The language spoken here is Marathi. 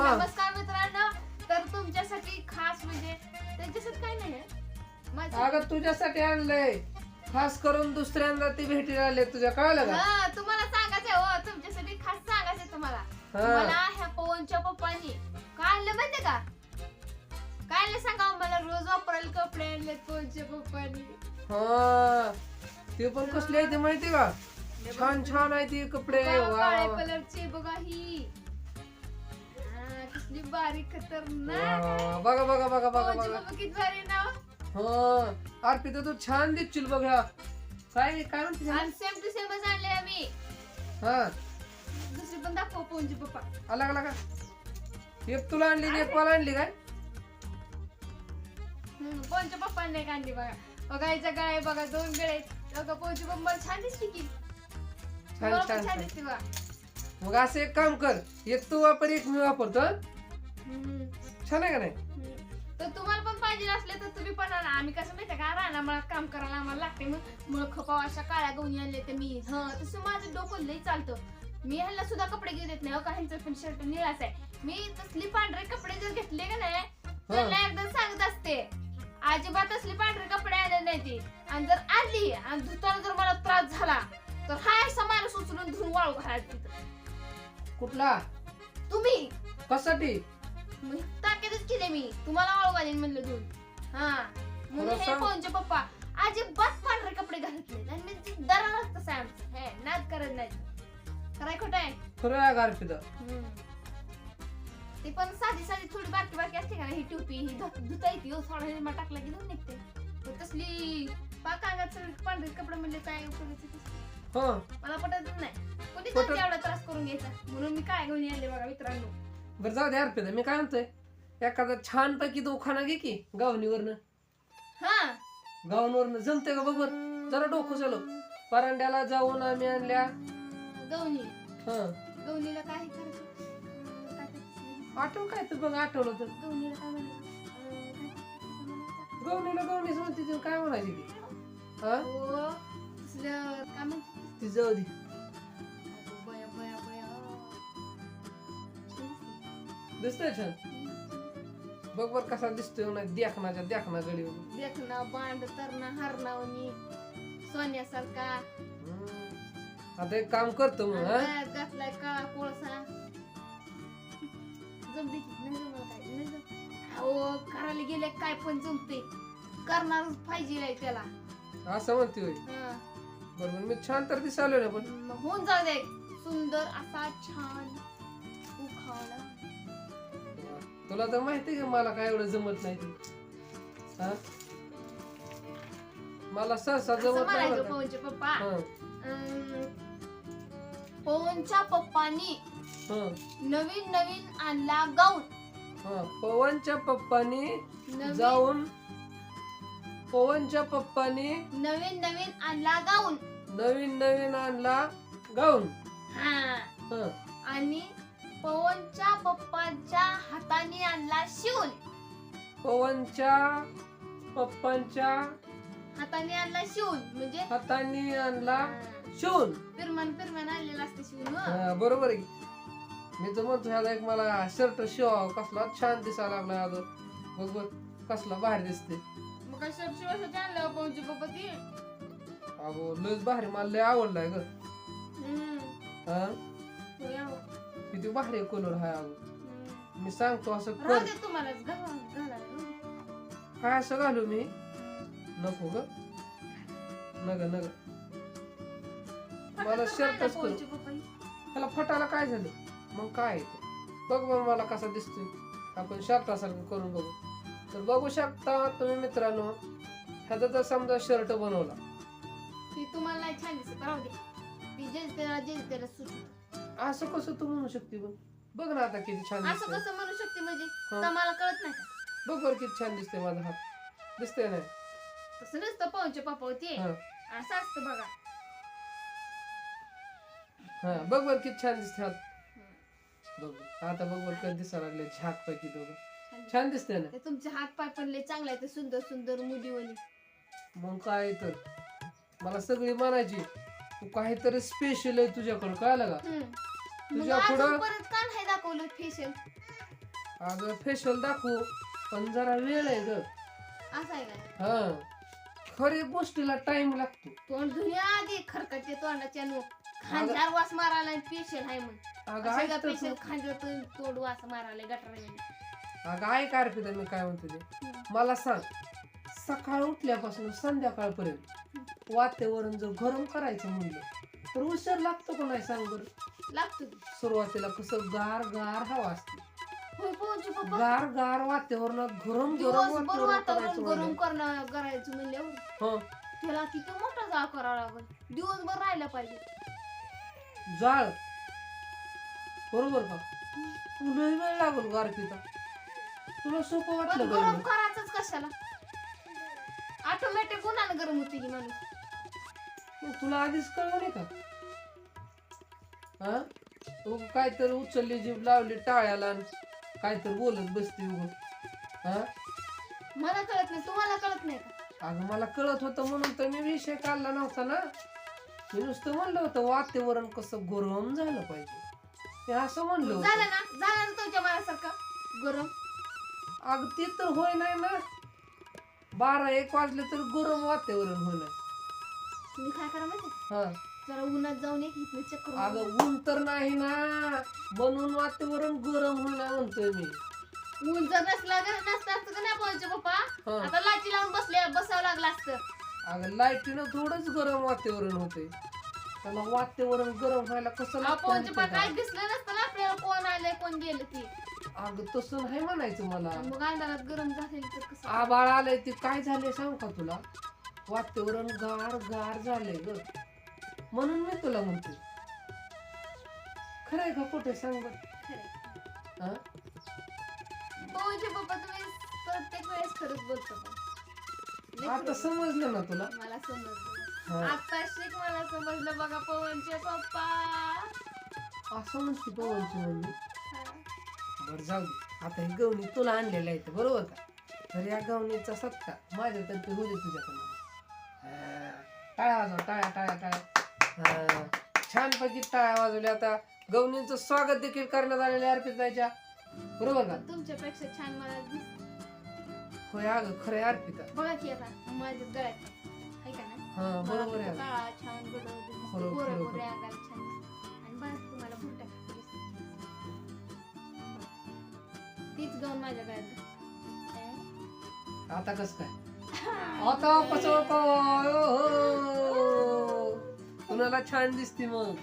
हा. नमस्कार मित्रांनो. तर तुमच्यासाठी खास म्हणजे त्यांच्यासाठी काय नाही आहे. माझं- अगं तुझ्यासाठी आणलंय. खास करून दुसऱ्यांदा ती भेटीला आले तुझ्या. कळलं का? हा, तुम्हाला सांगायचंय हो. तुमच्यासाठी खास सांगायचंय तुम्हाला. हा. मला ह्या पवनच्या पप्पांनी काय आणलं माहितीये का? काय आणलं सांगा मला? रोज वापरायला कपडे आणले पवनच्या पप्पांनी. हा. ते पण कसली आहे ते माहिती का? छान छान आहे ती कपडे. वा काळ्या वा. कलरची बघा ही. हा, कसली बारीक खतरनाक. बघा बघा बघा बघा पवनचे बघा. पप्पा किती भारी नाव हा अर्पिता तू छान दिसशील बघ काय काय म्हणते? आणि सेम टू सेमच आणले आम्ही. हा. दुसरी पण दाखव पवनचे पप्पा. आला का का? एक तुला आणली आणि एक मला आणली काय? हम्म, पवनच्या पप्पांनी एक आणली बघा. बघा गळा आहे बघा दोन गळे आहेत. बघा पवनची पप्पा छान दिसते की. छान मला पण छान छान छान. दिसते बघा. मग असं एक काम कर एक तू वापर एक मी वापरतो हं? छान आहे का नाही. तर तुम्हाला पण पाहिजे असले तर तुम्ही पण आणा. आम्ही कसं माहितीये का? राहणार मला काम करायला आम्हाला लागते मग मुळ खपाव अशा काळ्या गवणी आणले तर मी. हा तसं माझं डोकं लई चालतं. मी ह्याला सुद्धा कपडे घेऊ देत नाही हो का? ह्यांचं पण शर्ट निळाच आहे. मी तसली पांढरे कपडे जर घेतले का नाही त्यांना एकदा सांगत असते. अजिबात असली पांढरे कपडे आले नाही ती आणि जर आणली आणि धुताना जर मला त्रास झाला तर हाय असा माणूस उचलून धुवून वाळू घालायला तिथं कुठला? तुम्ही? कशासाठी? मग ताकदच केले मी. तुम्हाला वाळू घालीन म्हणलं धुवून हा. म्हणून हे कोणचे पप्पा? अजिबात पांढरे कपडे घालत नाही. आणि मी दरारच तसं आहे आमचं हे नाद करत नाही. खराय खोट आहे? खरं आहे का अर्पिता. ती पण साधी साधी थोडी बारकी बारकी असते का ना, ही टोपी ही धुत- धुता येते हो, थोडा टाकला की धुवून निघते. पण तसली पाक अंगात सगळे पांढरे कपडे म्हणले काय उपयोगाचे ते? हा. मला पटतच नाही. कोणी पटत- एवढा त्रास करून घ्यायचा? म्हणून मी काय घेऊन आले बघा मित्रांनो. बरं जाऊ दे अर्पिता मी काय म्हणतोय? एखादा छान पैकी दोखाना घे की गावणीवरनं. हा. गावांवरनं जमते का बघ जरा डोकं चालव. परांड्याला जाऊन आम्ही आणल्या. गवणी. हा. गवणीला काय करायचं? काय करायचं? आठव काय तर बघ आठवलं तर. गवणीला काय म्हणायचं? गवणीला गवणीच म्हणते काय म्हणायची ती? हा. हो, तसलं काय म्हणते ती जाऊ दे. दिसतंय छान. बघ बर कसा दिसतोय ना देखनाच्या देखना गडी देखना बांड तरणा हरणावणी सोन्यासारखा. आता एक काम करतो मग हा. गळ्यात घातलाय काळा कोळसा. जमते की? नाही जमलं काय? नाही जम अहो करायला गेले काय पण जमते करणारच पाहिजे त्याला. असं म्हणते होय. हा. बरोबर मी छान तर दिसालो ना पण. मग होऊन जाऊ दे. सुंदर असा छान तुला तर माहिती का मला काय एवढं जमत नाही? ते हा? मला सहसा असं जमत नाही म्हणायचं बरं का. पवनचे पप्पा. हा, अं, पवनच्या पप्पानी हा, नवीन नवीन आणला गाऊन हा. पवनच्या पप्पानी नवीन जाऊन पवनच्या पप्पानी नवीन नवीन आणला गाऊन नवीन नवीन आणला गाऊन हा. हा. आणि पवनच्या पप्पांच्या हाताने आणला शिवून. पवनच्या पप्पांच्या हाताने आणला शिवून म्हणजे? हाताने आणला शिवून. फिरमन फिरमन आणलेला असते शिवून हं. हा, बरोबर आहे. की. मी तर म्हणतो ह्याला एक मला शर्ट शिवाव कसला छान दिसायला लागला अगं बघ बघ कसला बाहेर दिसते मग काय शर्ट शिवायसाठी आणलं पवनचे पप्पा ते? अगो लयच भारी मला लय आवडलाय ग. हम्म. हा. किती भारी कलर आहे अगं? हम्म. मी सांगतो असं राहू कर दे तुम्हालाच घाला घालायला. काय असं घालू मी? नको ग. नग नग. मला शर्टच करू. पप्पा त्याला फटायला काय झालं? मग काय आहे ते? बघ बघ मला कसा दिसतोय. आपण शर्टासारखं करून बघू. तर बघू शकता तुम्ही मित्रांनो ह्याचा जर समजा शर्ट बनवला. ती तुम्हाला नाही छान दिसत. राहू दे. ती सुट असं कसं तू म्हणू शकते बघ. बघ ना आता किती छान असं दिसतंय. कसं म्हणू शकते म्हणजे? हं. तुम्हाला कळत नाही. का बघ बरं किती छान दिसतंय माझा हात. दिसतंय ना? तसं नसतं पवनचे पप्पा होते. हं. असं असतं बघा. हा बघ बरं किती छान दिसते हात. बघ. आता बघ बरं कधी दिसायला लागले झाक पैकी दोघं. छान छान दिसते ना? ते तुमचे हात पाय पण लय चांगले आहेत सुंदर सुंदर मुलीवली. मग काय तर. मला सगळी म्हणायची तू काहीतरी स्पेशल आहे तुझ्याकडं कळलं का? मग तुझ्या पुढं? परत का नाही दाखवलं फेशियल अगं फेशियल दाखवू पण जरा वेळ आहे ग. असं आहे हा. खरी गोष्टीला टाइम लागतो. तोंड धुया आधी खरकटते तोंडाच्या नो खांद्यावर वास मारायला पेशल आहे मग. अगं अशा ऐक पेशल तसं खांद्यावर तोंड वास मारायला गटर अगं ऐक अर्पिता मी काय म्हणतो ते. मला सांग सकाळ उठल्यापासून संध्याकाळपर्यंत वातावरण जर गरम करायचं म्हणलं तर उशीर लागतो का नाही सांग बरं? लागतो. सुरुवातीला कसं गार गार हवा असते. होय पोहचे पप्पा. गार गार वातावरणात गरम गरम दिवसभर वातावरण वातावरण करायचं गरम. करणं करायचं म्हणल्यावर हं, त्याला किती मोठा जाळ करावा लागल. दिवसभर राहायला पाहिजे. जाळ. बरोबर का? तुला वेळ लागल गारपीता तुला सोपं पण वाटलं का गरम एवढं? करायचंच कशाला? ऑटोमॅटिक गुन्हा गरम होते की माणूस. मग तुला आधीच कळलं नाही का? हा? तू काहीतरी उचलली जीभ लावली टाळ्याला काहीतरी बोलत बसते उग. हा? मला कळत नाही तुम्हाला कळत नाही का? अगं मला कळत होतं म्हणून तर मी विषय काढला नव्हता ना. मी नुसतं म्हणलं होतं वातावरण कसं गरम झालं पाहिजे. मी असं म्हणलं होतं. झालं ना? झालं ना तुमच्या मनासारखं? गरम? अगं ते तर होय नाही ना. बारा एक वाजले तर गरम वातावरण होणार तुम्ही काय करा माहिती हा. जरा उन्हात जाऊन एक इथनं चक्कर मारून. अगं ऊन तर नाही ना. म्हणून वातावरण गरम होणार म्हणतोय मी. ऊन जर नसला नसतं असतं का नाही पोहायचे पप्पा? हा. आता लाची लावून बसले बसावं लागलं असतं. अगं लाईटीनं थोडंच गरम वातावरण होते त्याला वातावरण गरम व्हायला कसं लागतं पोहायचे माहितीये काय का? दिसलं नसतं ना आपल्याला? कोण आलंय कोण गेलं ते. अगं तसं नाही म्हणायचं मला. मग अंधारात गरम झालेलं तर कसं? आबाळ आलंय ते काय झालंय सांग का तुला? वातावरण गार गार झालंय ग. म्हणून मी तुला म्हणते खरंय का कुठे सांग बर खरंय. पोहायचे पप्पा तुम्ही प्रत्येक वेळेस खरंच बोलतो पण. लय आता. समजलं ना तुला मला समजलं. आता शिक मला समजलं बघा पवनचे पप्पा असं म्हणते पवनची मम्मी. बरं जाऊ दे आता हे गवणी तुला आणलेलं आहे ते, बरोबर का तर या गवणीचा सत्ता माझ्यातर्फे होऊ दे तुझ्याकडनं. टाळ्या वाजवा टाळ्या टाळ्या टाळ्या हा. छानपैकी टाळ्या वाजवल्या आता गवणींचं स्वागत देखील करण्यात आलेलं आहे अर्पिताच्या बरोबर का तुमच्यापेक्षा छान मला दिस होय अगं खरं आहे अर्पिता बघा की आता माझ्या गळ्यात आहे का ना हा बरोबर आहे मला अगं. काळा छान गडद दिसतो. खरं, गोरे खरं, गोरे खरं. अंगाला छान दिसतो. आणि बस तुम्हाला भुरट्या खाली दिसतो. तीच गाऊन माझ्या गळ्यात आता कस काय आता कसं काय? ओ हो. कोणाला छान दिसते मग